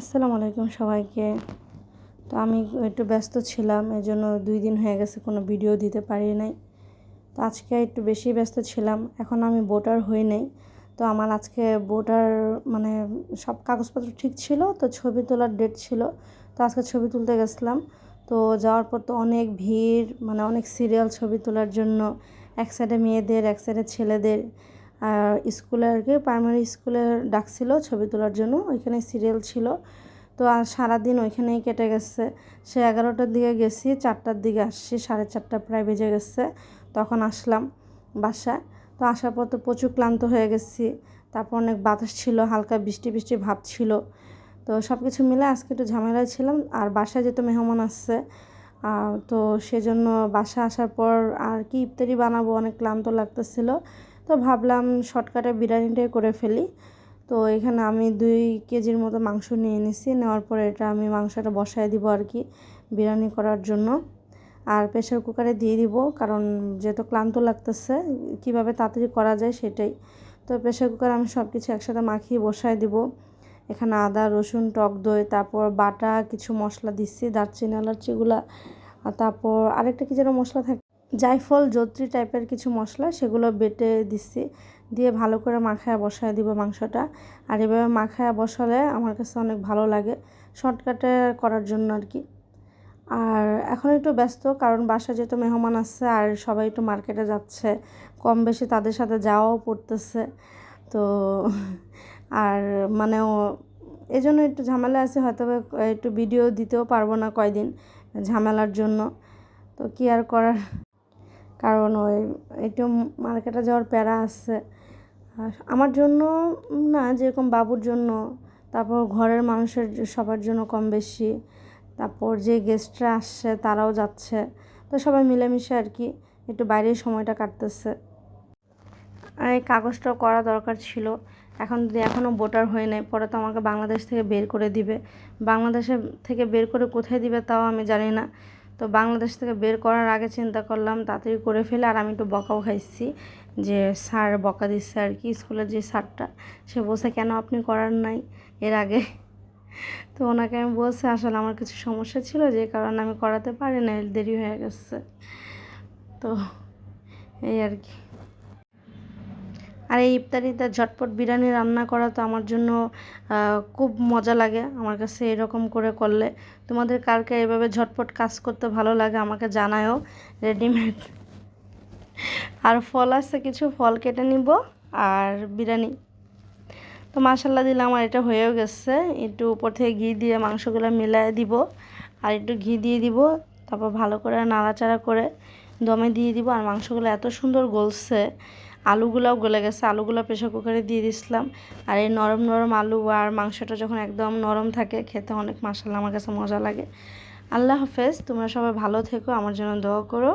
আসসালামু আলাইকুম সবাইকে। তো আমি একটু ব্যস্ত ছিলাম এই জন্য দুই দিন হয়ে গেছে কোনো ভিডিও দিতে পারি নাই। তো আজকে একটু বেশি ব্যস্ত ছিলাম, এখন আমি ভোটার হই নাই। তো আমার আজকে ভোটার মানে সব কাগজপত্র ঠিক ছিল, তো ছবি তোলার ডেট ছিল। তো আজকে ছবি তুলতে গেছিলাম, তো যাওয়ার পর তো অনেক ভিড় মানে অনেক সিরিয়াল ছবি তোলার জন্য, এক সাইডে মেয়েদের, এক সাইডে ছেলেদের। আর স্কুলে আর কি প্রাইমারি স্কুলে ডাকছিল ছবি তোলার জন্য, ওইখানে সিরিয়াল ছিল। তো আর সারাদিন ওইখানেই কেটে গেছে। সে এগারোটার দিকে গেছি, চারটার দিকে আসছি, সাড়ে চারটা প্রায় বেজে গেছে। তখন আসলাম বাসায়। তো আসার পর তো প্রচুর ক্লান্ত হয়ে গেছি। তারপর অনেক বাতাস ছিল, হালকা বৃষ্টি বৃষ্টি ভাব ছিল। তো সব কিছু মিলে আজকে একটু ঝামেলায় ছিলাম। আর বাসায় যেহেতু মেহমান আসছে তো সেজন্য বাসা আসার পর আর কি ইফতারি বানাবো, অনেক ক্লান্ত লাগতেছিল। তো ভাবলাম শর্টকাটে বিরিয়ানিটাই করে ফেলি। তো এখানে আমি দুই কেজির মতো মাংস নিয়ে নিছি। নেওয়ার পরে এটা আমি মাংসটা বসায় দিব আর কি বিরিয়ানি করার জন্য। আর প্রেশার কুকারে দিয়ে দিব কারণ যেহেতু ক্লান্ত লাগতেছে, কীভাবে তাড়াতাড়ি করা যায় সেটাই। তো প্রেশার কুকারে আমি সব কিছু একসাথে মাখিয়ে বসায় দিব। এখানে আদা, রসুন, টক দই, তারপর বাটা, কিছু মশলা দিচ্ছি, দারচিনি, এলাচিগুলা, আর তারপর আরেকটা কি যেন মশলা থাকে জায়ফল, জত্রি টাইপের কিছু মশলা, সেগুলো বেটে দিচ্ছি। দিয়ে ভালো করে মাখায় বসায় দিব মাংসটা। আর এভাবে মাখায় বসালে আমার কাছে অনেক ভালো লাগে শর্টকাটে করার জন্য আর কি। আর এখন একটু ব্যস্ত, কারণ বাসা যেহেতু মেহমান আসছে আর সবাই একটু মার্কেটে যাচ্ছে কম বেশি তাদের সাথে যাওয়াও পড়তেছে। তো আর মানে এই জন্য একটু ঝামেলা আছে, হয়তো একটু ভিডিও দিতেও পারব না কয়দিন ঝামেলার জন্য। তো কী আর করার? কারণ ওই একটু মার্কেটে যাওয়ার প্যারা আছে। আমার জন্য না, যেরকম বাবুর জন্য, তারপর ঘরের মানুষের সবার জন্য কম বেশি, তারপর যে গেস্টরা আসছে, তারাও যাচ্ছে, তো সবাই মিলেমিশে আর কি, একটু বাইরের সময়টা কাটতেছে। আর এই কাগজটাও করা দরকার ছিল। এখন যদি এখনও ভোটার হয়ে নাই, পরে তো আমাকে বাংলাদেশ থেকে বের করে দিবে। বাংলাদেশে থেকে বের করে কোথায় দিবে তাও আমি জানি না। তো বাংলাদেশ থেকে বের করার আগে চিন্তা করলাম, তাড়াতাড়ি করে ফেলে আর আমি একটু বকাও খাইছি যে, স্যার বকা দিচ্ছে আর কি, স্কুলের যে স্যারটা, সে বলছে, কেন আপনি করার নাই? এর আগে। তো ওনাকে আমি বলছি, আসলে আমার কিছু সমস্যা ছিল, যে কারণে আমি করাতে পারি না দেরি হয়ে গেছে। তো এই আর কি। আর এই ইফতারিতে ঝটপট বিরিয়ানি রান্না করা তো আমার জন্য খুব মজা লাগে আমার কাছে এরকম করে করলে। তোমাদের কারকে এভাবে ঝটপট কাজ করতে ভালো লাগে আমাকে জানায়ও। রেডিমেড আর ফল আছে কিছু, ফল কেটে নিব আর বিরিয়ানি। তো মাসাল্লা দিলে আমার এটা হয়েও গেছে। একটু উপর থেকে ঘি দিয়ে মাংসগুলো মিলাই দিব আর একটু ঘি দিয়ে দিব, তারপর ভালো করে নাড়াচাড়া করে দমে দিয়ে দিব। আর মাংসগুলো এত সুন্দর গলছে আলুগুলোও গলে গেছে। আলুগুলো প্রেশার কুকারে দিয়ে দিছিলাম। আর এই নরম নরম আলু আর মাংসটা যখন একদম নরম থাকে, খেতে অনেক মাসাল্লাহ আমার কাছে মজা লাগে। আল্লাহ হাফেজ, তোমরা সবাই ভালো থেকো, আমার জন্য দোয়া করো।